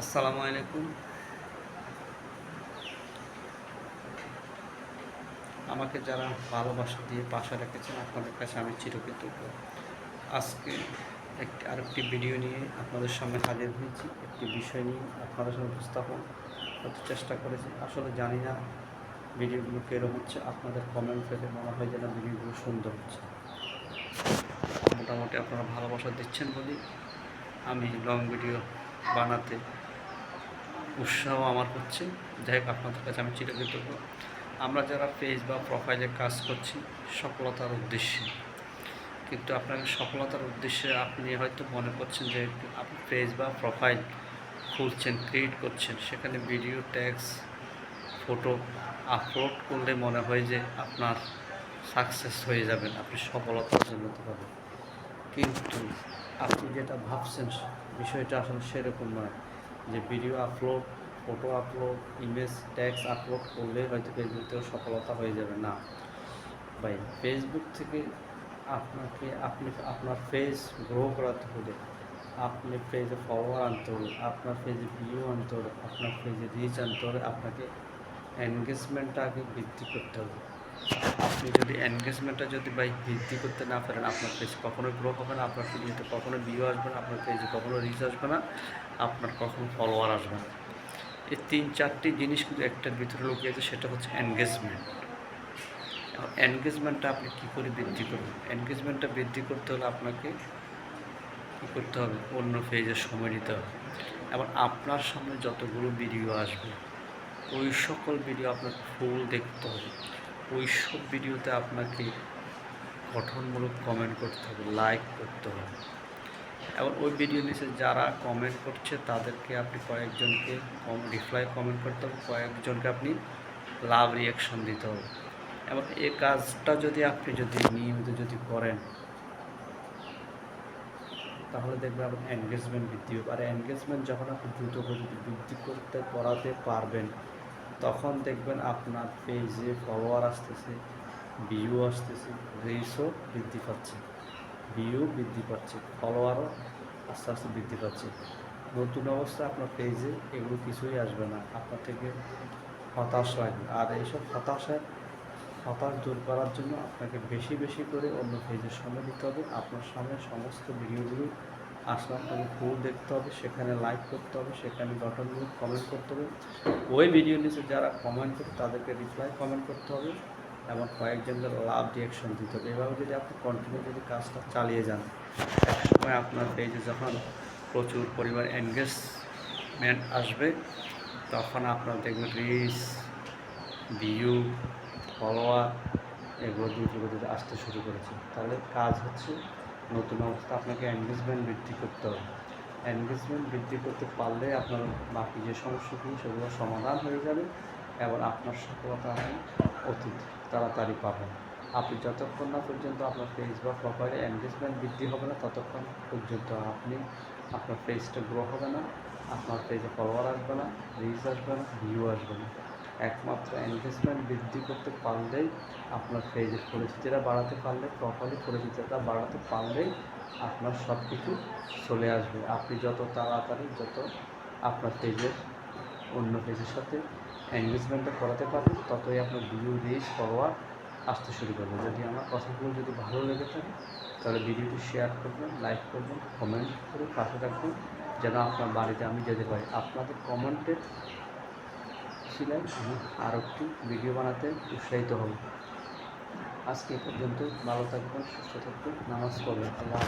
আসসালামু আলাইকুম। আমাকে যারা ভালোবাসা দিয়ে পাশে রেখেছেন, আপনাদের কাছে আমি চিরকৃতজ্ঞ। আজকে একটি আরেকটি ভিডিও নিয়ে আপনাদের সামনে হাজির হয়েছি। একটি বিষয় নিয়ে আপনাদের সামনে উপস্থাপন করতে চেষ্টা করেছি। আসলে জানি না ভিডিওগুলো কীরকম হচ্ছে। আপনাদের কমেন্ট পেলে মনে হয় যেন ভিডিওগুলো সুন্দর হচ্ছে। মোটামুটি আপনারা ভালোবাসা দিচ্ছেন বলেই আমি লং ভিডিও বানাতে উৎসাহ আমার হচ্ছে। যাই হোক, আপনাদের কাছে আমি চিরকৃতজ্ঞ। আমরা যারা পেজ বা প্রোফাইলে কাজ করছি, সফলতার উদ্দেশ্যে। কিন্তু আপনাকে সফলতার উদ্দেশ্যে আপনি হয়তো মনে করছেন যে আপনি পেজ বা প্রোফাইল খুলছেন ক্রিয়েট করছেন। সেখানে ভিডিও ট্যাক্স ফটো আপলোড করলে মনে হয় যে আপনার সাকসেস হয়ে যাবেন আপনি সফলতা অর্জন করতে পারবেন কিন্তু আপনি যেটা ভাবছেন, বিষয়টা আসলে সেরকম নয়। যে video upload photo upload image text upload করলে হয়তো ফেসবুক থেকে সফলতা হয়ে যাবে। না। ভাই ফেসবুক থেকে আপনাকে, আপনি আপনার ফেজ গ্রো করাতে হলে আপনি ফেজে ফলোয়ার আনতে হবে আপনার ফেজে ভিউ আনতে হবে আপনার ফেজে রিচ আনতে হবে আপনাকে এনগেজমেন্টটা আগে বৃদ্ধি করতে হবে। আপনি যদি এনগেজমেন্টটা যদি ভাই বৃদ্ধি করতে না পারেন, আপনার পেজ কখনো গ্রো হবে না, আপনার ভিডিওতে কখনো ভিউ আসবে না, আপনার পেজে কখনো রিচ আসবে না, আপনার কখনো ফলোয়ার আসবে না। এই তিন চারটি জিনিস কিন্তু একটার ভিতরে লুকিয়েছে সেটা হচ্ছে এনগেজমেন্ট এনগেজমেন্টটা আপনি কী করে বৃদ্ধি করবেন? এনগেজমেন্টটা বৃদ্ধি করতে হলে আপনাকে কী করতে হবে? অন্য পেজে সময় দিতে হবে। এবং আপনার সামনে যতগুলো ভিডিও আসবে, ওই সকল ভিডিও আপনার ফুল দেখতে হবে। ওই সব ভিডিওতে আপনাকে গঠনমূলক কমেন্ট করতে হবে লাইক করতে হবে। এবং ওই ভিডিও নিচে যারা কমেন্ট করছে, তাদেরকে আপনি কয়েকজনকে কম রিপ্লাই কমেন্ট করতে হবে, কয়েকজনকে আপনি লাভ রিয়াকশন দিতে হবে। এবং এই কাজটা যদি আপনি যদি নিয়মিত যদি করেন, তাহলে দেখবেন আপনার এনগেজমেন্ট বৃদ্ধি হবে। আর এনগেজমেন্ট যখন আপনি দ্রুত বৃদ্ধি করতে, করাতে পারবেন তখন দেখবেন আপনার পেজে ফলোয়ার আসতেছে ভিউ আসতেছে রিচও বৃদ্ধি পাচ্ছে। ভিউ বৃদ্ধি পাচ্ছে ফলোয়ারও আস্তে আস্তে বৃদ্ধি পাচ্ছে। নতুন অবস্থায় আপনার পেজে এগুলো কিছুই আসবে না। আপনার থেকে হতাশ লাগবে। আর এইসব হতাশায়, হতাশ দূর করার জন্য আপনাকে বেশি বেশি করে অন্য পেজের সময় দিতে হবে। আপনার সামনে সমস্ত ভিডিওগুলো আসলে আপনাকে ফুল দেখতে হবে, সেখানে লাইক করতে হবে, সেখানে গঠনমূলক কমেন্ট করতে হবে। ওই ভিডিও নিচে যারা কমেন্ট করে তাদেরকে রিপ্লাই কমেন্ট করতে হবে এবং কয়েকজনকে লাভ রিয়াকশন দিতে হবে। এভাবে যদি আপনি কন্টিনিউ যদি কাজটা চালিয়ে যান একসময় আপনার পেজে যখন প্রচুর পরিমাণ এনগেজমেন্ট আসবে, তখন আপনার দেখবেন রিচ ভিউ ফলোয়ার এগুলো গতিতে আসতে শুরু করেছে। তাহলে কাজ হচ্ছে নতুন অবস্থা, আপনাকে এনগেজমেন্ট বৃদ্ধি করতে হবে। এনগেজমেন্ট বৃদ্ধি করতে পারলে আপনার বাকি যে সমস্যাগুলো, সেগুলো সমাধান হয়ে যাবে এবং আপনার সফলতা আপনি অতি তাড়াতাড়ি পাবেন। আপনি যতক্ষণ না পর্যন্ত আপনার পেজ বা প্রোফাইলে এনগেজমেন্ট বৃদ্ধি হবে না, ততক্ষণ পর্যন্ত আপনি আপনার পেজটা গ্রো হবে না, আপনার পেজে ফলোয়ার আসবে না রিচ আসবে না ভিউ আসবে না। একমাত্র এনগেজমেন্ট বৃদ্ধি করতে পারলেই আপনার পেজের পরিচিতিটা বাড়াতে পারলে প্রপারলি পরিচিতিটা বাড়াতে পারলেই আপনার সব কিছু চলে আসবে। আপনি যত তাড়াতাড়ি যত আপনার পেজের অন্য পেজের সাথে এনগেজমেন্টটা করাতে পারবেন, ততই আপনার ভিডিও রিচ ফলোয়ার আসতে শুরু করবে। যদি আমার কথাগুলো যদি ভালো লেগে থাকে, তাহলে ভিডিওটি শেয়ার করবেন লাইক করবেন কমেন্ট করে পাশে রাখবেন যেন আপনার বাড়িতে আমি যেতে পারি। আপনাদের কমেন্টের আমি আরও একটি ভিডিও বানাতে উৎসাহিত হব। আজকে পর্যন্ত ভালো থাকবেন, সুস্থ থাকবেন, নামাজ পড়বেন। আল্লাহ